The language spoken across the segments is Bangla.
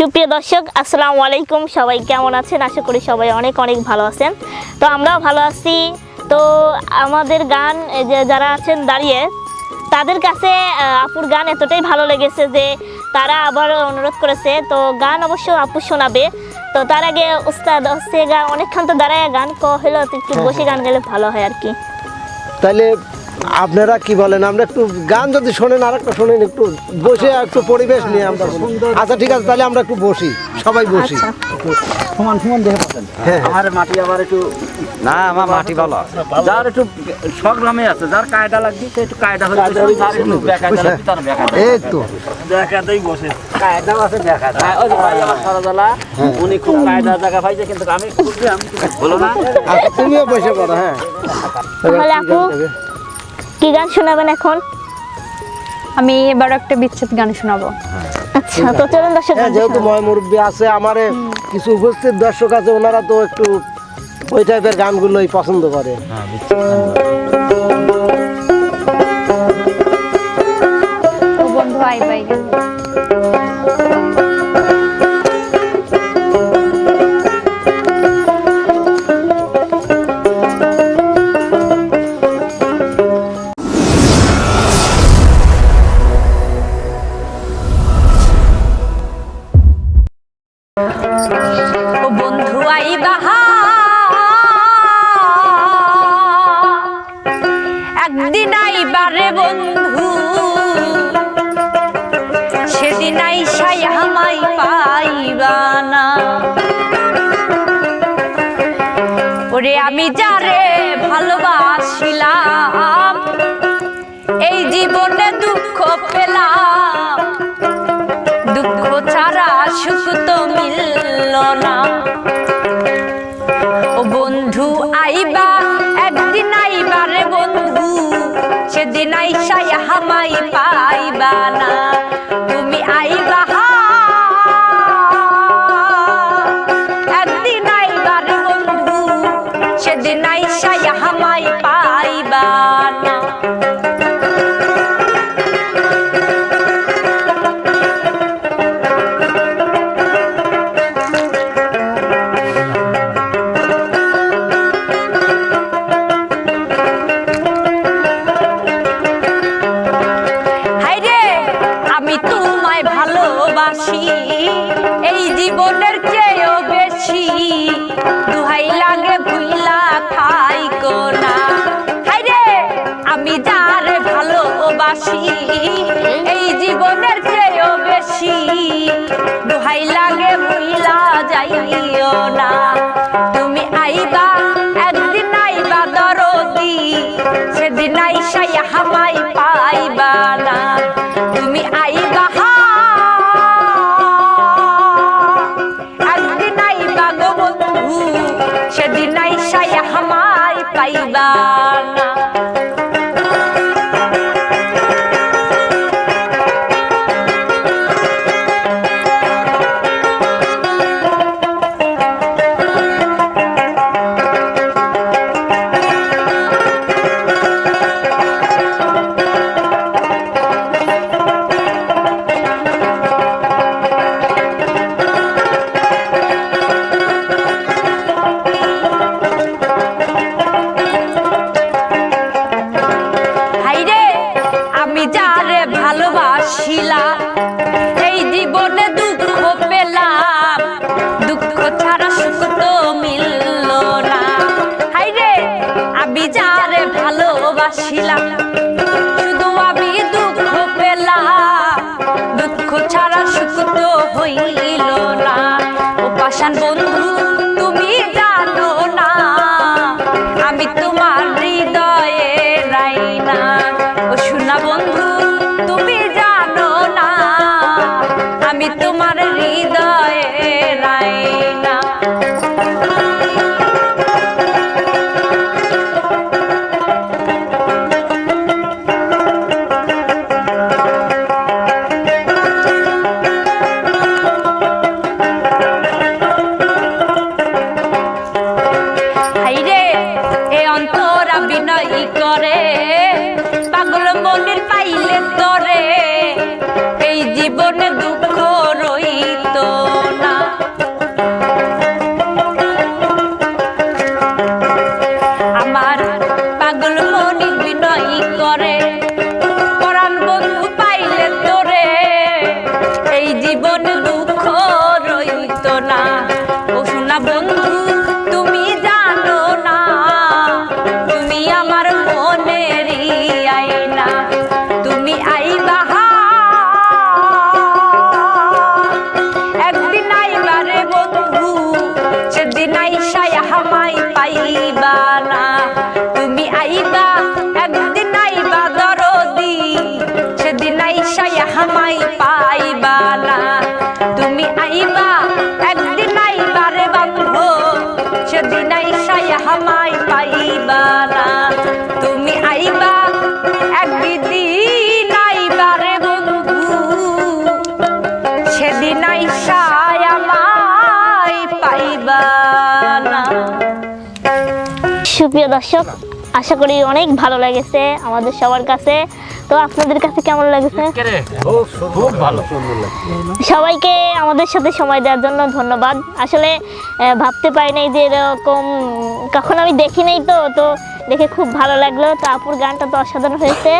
সুপ্রিয় দর্শক আসসালামু আলাইকুম। সবাই কেমন আছেন? আশা করি সবাই অনেক অনেক ভালো আছেন। তো আমরাও ভালো আছি। তো আমাদের গান যে যারা আছেন দাঁড়িয়ে তাদের কাছে আপুর গান এতটাই ভালো লেগেছে যে তারা আবার অনুরোধ করেছে। তো গান অবশ্য আপু শোনাবে। তো তার আগে উস্তাদ হচ্ছে গান অনেকক্ষণ তো দাঁড়ায় গান ক হলো একটু বসে গান গেলে ভালো হয় আর কি। তাহলে আপনারা কি বলেন? আমরা একটু গান যদি শোনেন আর একটা শোনেন একটু বসে একটু পরিবেশ নিয়ে আমরা আচ্ছা ঠিক আছে তাহলে আমরা একটু বসি সবাই বসি। আচ্ছা। সমান সমান দেখে পাচ্ছেন। হ্যাঁ। আমার মাটি আবার একটু না আমার মাটি ভালো। যার একটু সংগ্রামে আছে যার কায়দা লাগবে সে একটু কায়দা হয়ে যাবে যার একটু বেকায়দা লাগবে তার বেকায়দা এই তো। বেকায়দাই বসে। কায়দাও আছে বেকায়দা ওই যে ভাই আমার সারাজালা উনি খুব কায়দা জায়গা পাইছে কিন্তু আমি খুব আমি বলো না আচ্ছা তুমিও বসে পড়ো হ্যাঁ। তাহলে আপু? কি গান শোনাবেন এখন? আমি এবার একটা বিচ্ছেদ গান শোনাবো। আচ্ছা তো চলুন দর্শক হ্যাঁ যেহেতু। ময় মুরব্বী আছে আমার কিছু উপস্থিত দর্শক আছে ওনারা তো একটু ওই টাইপের গানগুলোই পছন্দ করে। ও বন্ধু, আই বাহা। একদিন আইবারে বন্ধু, সেদিন আইসাই আমাই পাইবা না। ওরে আমি যারে ভালোবাসিলাম, এই জীবনে দুঃখ পেলাম। দুঃখ ছাড়া সুখ তো মিলল না ও বন্ধু, আইবা, একদিন আইবা রে বন্ধু, সেদিন আইসাই হামাই পাইবা না তুমি আইবা। একদিন আইবা রে বন্ধু, সেদিন আইসাই হামাই পাইবা জীবনের চেয়েও বেশি। দুহাই লাগে ভুইলা থাইকো না হাইরে আমি যারে ভালোবাসি, এই জীবনের চেয়েও বেশি। দুহাই লাগে ভুইলা যাইও না। তুমি আইবা, একদিন আইবা দরদি, সেদিন আইসাই হামাই হামাই আমি যারে ভালোবাসিলা, এই জীবনে দুঃখ পেলাম। দুঃখ ছাড়া সুখ তো মিলল না। হাই রে আমি যারে ভালোবাসিলাম করে এই জীবনে দুঃখ রইত না। আমার পাগল মনি বিনয় করে ঠিকানা তুমি আইবা, একদিন আইবা দরদি, সেদিন আইসাই হামাই পাইবা না। তুমি আইবা, একদিন আইবা রে বান্ধব সেদিন আইসাই হামাই পাইবা না। তুমি আইবা, একদিন সুপ্রিয় দর্শক আশা করি অনেক ভালো লেগেছে আমাদের সবার কাছে। তো আপনাদের কাছে কেমন লেগেছে? খুব ভালো সবাইকে আমাদের সাথে সময় দেওয়ার জন্য ধন্যবাদ। আসলে ভাবতে পারি নাই যে এরকম কখন আমি দেখি নাই তো তো দেখে খুব ভালো লাগল। তো আপুর গানটা তো অসাধারণ হয়েছে।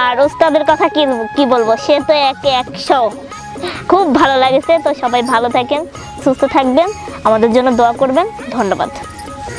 আর ওস্তাদের কথা কি কি বলব? সে তো এক একশো। খুব ভালো লাগেছে। তো সবাই ভালো থাকেন সুস্থ থাকবেন। আমাদের জন্য দোয়া করবেন। ধন্যবাদ।